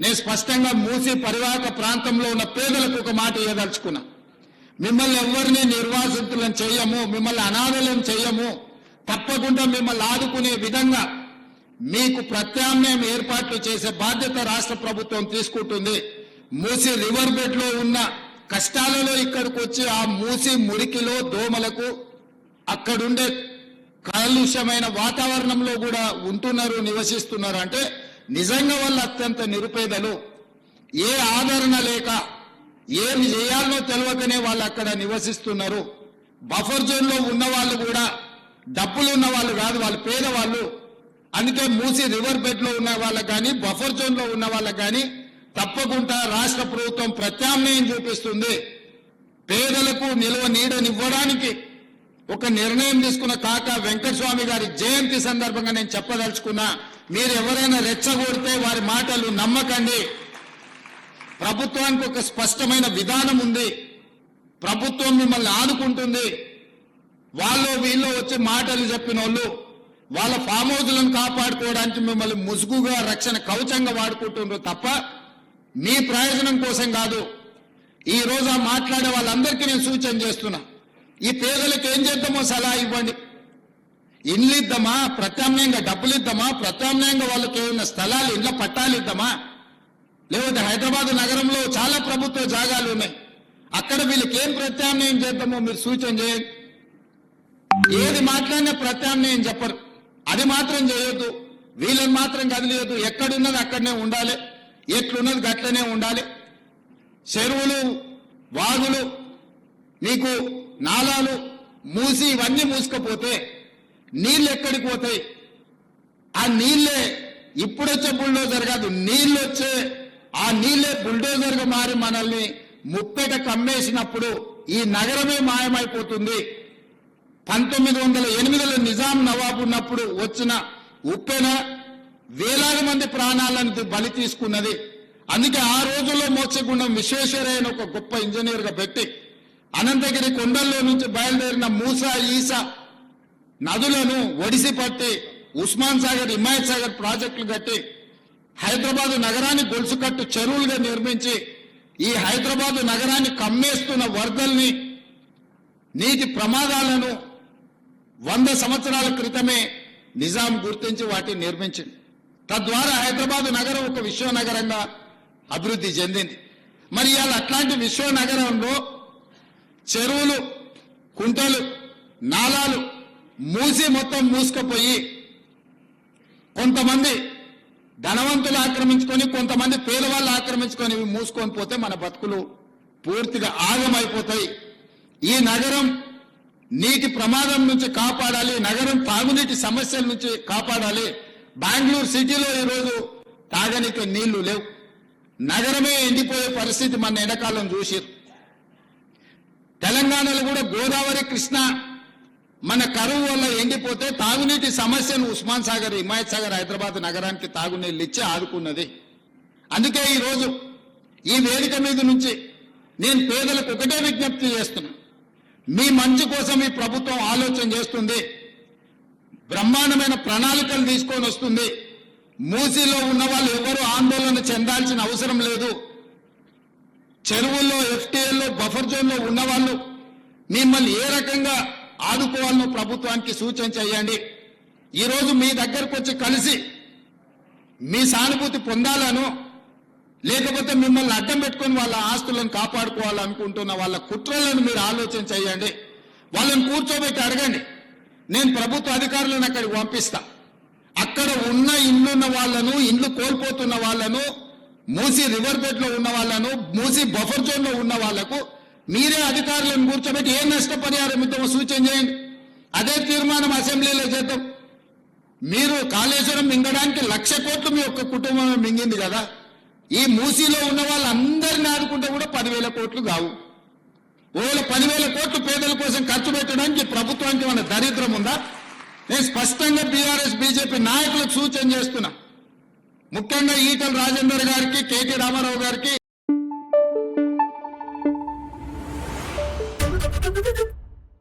నేను స్పష్టంగా మూసి పరివాహక ప్రాంతంలో ఉన్న పేదలకు ఒక మాట ఇవ్వదలుచుకున్నా మిమ్మల్ని ఎవరిని నిర్వాసితులను చేయము మిమ్మల్ని అనాథలను చేయము తప్పకుండా మిమ్మల్ని ఆదుకునే విధంగా మీకు ప్రత్యామ్నాయం ఏర్పాట్లు చేసే బాధ్యత రాష్ట్ర ప్రభుత్వం తీసుకుంటుంది. మూసి రివర్ బెడ్లో ఉన్న కష్టాలలో ఇక్కడికి వచ్చి ఆ మూసి మురికిలో దోమలకు అక్కడుండే కాలుష్యమైన వాతావరణంలో కూడా ఉంటున్నారు నివసిస్తున్నారు. అంటే నిజంగా వాళ్ళు అత్యంత నిరుపేదలు. ఏ ఆదరణ లేక ఏమి చేయాలో తెలియకనే వాళ్ళు అక్కడ నివసిస్తున్నారు. బఫర్ జోన్లో ఉన్న వాళ్ళు కూడా డబ్బులు ఉన్న వాళ్ళు కాదు వాళ్ళు పేదవాళ్ళు. అందుకే మూసి రివర్ బెడ్లో ఉన్న వాళ్ళకు కానీ బఫర్ జోన్లో ఉన్న వాళ్ళకు కానీ తప్పకుండా రాష్ట్ర ప్రభుత్వం ప్రత్యామ్నాయం చూపిస్తుంది. పేదలకు నిల్వ నీడనివ్వడానికి ఒక నిర్ణయం తీసుకున్న కాక వెంకటస్వామి గారి జయంతి సందర్భంగా నేను చెప్పదలుచుకున్నా మీరు ఎవరైనా రెచ్చగొడితే వారి మాటలు నమ్మకండి. ప్రభుత్వానికి ఒక స్పష్టమైన విధానం ఉంది. ప్రభుత్వం మిమ్మల్ని ఆదుకుంటుంది. వాళ్ళు వీళ్ళు వచ్చి మాటలు చెప్పిన వాళ్ళు వాళ్ళ ఫామ్ హౌస్లను కాపాడుకోవడానికి మిమ్మల్ని ముసుగుగా రక్షణ కవచంగా వాడుకుంటున్నారు తప్ప మీ ప్రయోజనం కోసం కాదు. ఈ రోజు మాట్లాడే వాళ్ళందరికీ నేను సూచన చేస్తున్నా. ఈ పేదలకు ఏం చేద్దామో సలహా ఇవ్వండి. ఇండ్లు ఇద్దామా ప్రత్యామ్నాయంగా డబ్బులు ఇద్దామా ప్రత్యామ్నాయంగా వాళ్ళకి ఏమైనా స్థలాలు ఇండ్ల పట్టాలు ఇద్దామా? లేకపోతే హైదరాబాద్ నగరంలో చాలా ప్రభుత్వ జాగాలు ఉన్నాయి. అక్కడ వీళ్ళకి ఏం ప్రత్యామ్నాయం చేద్దామో మీరు సూచన చేయండి. ఏది మాట్లాడినా ప్రత్యామ్నాయం చెప్పరు. అది మాత్రం చేయొద్దు. వీళ్ళని మాత్రం కదిలియొద్దు. ఎక్కడున్నది అక్కడనే ఉండాలి. ఎట్లున్నది గట్లనే ఉండాలి. చెరువులు వాగులు మీకు నాలాలు మూసి ఇవన్నీ మూసుకపోతే నీళ్ళు ఎక్కడికి పోతాయి? ఆ నీళ్ళే ఇప్పుడొచ్చే బుల్డోజర్ కాదు నీళ్ళు వచ్చే ఆ నీళ్ళే బుల్డోజర్గా మారి మనల్ని ముప్పెట కమ్మేసినప్పుడు ఈ నగరమే మాయమైపోతుంది. పంతొమ్మిది వందల ఎనిమిదిలో నిజాం నవాబు ఉన్నప్పుడు వచ్చిన ఉప్పెన వేలాది మంది ప్రాణాలను బలి తీసుకున్నది. అందుకే ఆ రోజుల్లో మోక్షగుండం విశ్వేశ్వరయ్యను ఒక గొప్ప ఇంజనీర్గా పెట్టి అనంతగిరి కొండల్లో నుంచి బయలుదేరిన మూసా ఈసా నదులను ఒడిసి పట్టి ఉస్మాన్ సాగర్ హిమాయత్ సాగర్ ప్రాజెక్టులు కట్టి హైదరాబాదు నగరాన్ని గొలుసుకట్టు చెరువులుగా నిర్మించి ఈ హైదరాబాదు నగరాన్ని కమ్మేస్తున్న వరదల్ని నీటి ప్రమాదాలను వంద సంవత్సరాల క్రితమే నిజాం గుర్తించి వాటిని నిర్మించింది. తద్వారా హైదరాబాద్ నగరం ఒక విశ్వనగరంగా అభివృద్ధి చెందింది. మరి ఇవాళ అట్లాంటి విశ్వనగరంలో చెరువులు కుంటలు నాలాలు మూసి మొత్తం మూసుకుపోయి కొంతమంది ధనవంతులు ఆక్రమించుకొని కొంతమంది పేదవాళ్ళు ఆక్రమించుకొని మూసుకొని పోతే మన బతుకులు పూర్తిగా ఆగమైపోతాయి. ఈ నగరం నీటి ప్రమాదం నుంచి కాపాడాలి నగరం తాగునీటి సమస్యల నుంచి కాపాడాలి. బెంగళూరు సిటీలో ఈరోజు తాగనీకి నీళ్ళు లేవు. నగరమే ఎండిపోయే పరిస్థితి మన ఎండకాలం చూసిరు తెలంగాణలో కూడా గోదావరి కృష్ణ మన కరువు వల్ల ఎండిపోతే తాగునీటి సమస్యను ఉస్మాన్ సాగర్ హిమాయత్ సాగర్ హైదరాబాద్ నగరానికి తాగునీళ్ళు ఇచ్చి ఆదుకున్నది. అందుకే ఈరోజు ఈ వేదిక మీద నుంచి నేను పేదలకు ఒకటే విజ్ఞప్తి చేస్తున్నా. మీ మంచి కోసం ఈ ప్రభుత్వం ఆలోచన చేస్తుంది. బ్రహ్మాండమైన ప్రణాళికలు తీసుకొని వస్తుంది. మూసీలో ఉన్న వాళ్ళు ఎవరు ఆందోళన చెందాల్సిన అవసరం లేదు. చెరువుల్లో ఎఫ్టీఎల్లో బఫర్ జోన్లో ఉన్నవాళ్ళు మిమ్మల్ని ఏ రకంగా ఆదుకోవాలనో ప్రభుత్వానికి సూచన చేయండి. ఈరోజు మీ దగ్గరకు వచ్చి కలిసి మీ సానుభూతి పొందాలను లేకపోతే మిమ్మల్ని అడ్డం పెట్టుకుని వాళ్ళ ఆస్తులను కాపాడుకోవాలనుకుంటున్న వాళ్ళ కుట్రలను మీరు ఆలోచన చేయండి. వాళ్ళని కూర్చోబెట్టి అడగండి. నేను ప్రభుత్వ అధికారులను అక్కడికి పంపిస్తా. అక్కడ ఉన్న ఇల్లున్న వాళ్ళను ఇండ్లు కోల్పోతున్న వాళ్ళను మూసి రివర్ బెడ్లో ఉన్న వాళ్ళను మూసి బఫర్ జోన్లో ఉన్న వాళ్ళకు మీరే అధికారులను కూర్చోబెట్టి ఏ నష్టపరిహారం ఇద్దామో సూచన చేయండి. అదే తీర్మానం అసెంబ్లీలో చేద్దాం. మీరు కాళేశ్వరం మింగడానికి లక్ష కోట్లు మీ యొక్క కుటుంబం మింగింది కదా. ఈ మూసీలో ఉన్న వాళ్ళందరిని ఆడుకుంటే కూడా పదివేల కోట్లు కావు. ఓవేళ పదివేల కోట్లు పేదల కోసం ఖర్చు పెట్టడానికి ప్రభుత్వానికి మన దరిద్రం ఉందా? నేను స్పష్టంగా బీఆర్ఎస్ బీజేపీ నాయకులకు సూచన చేస్తున్నా. ముఖ్యంగా ఈటల రాజేందర్ గారికి కేటీ రామారావు గారికి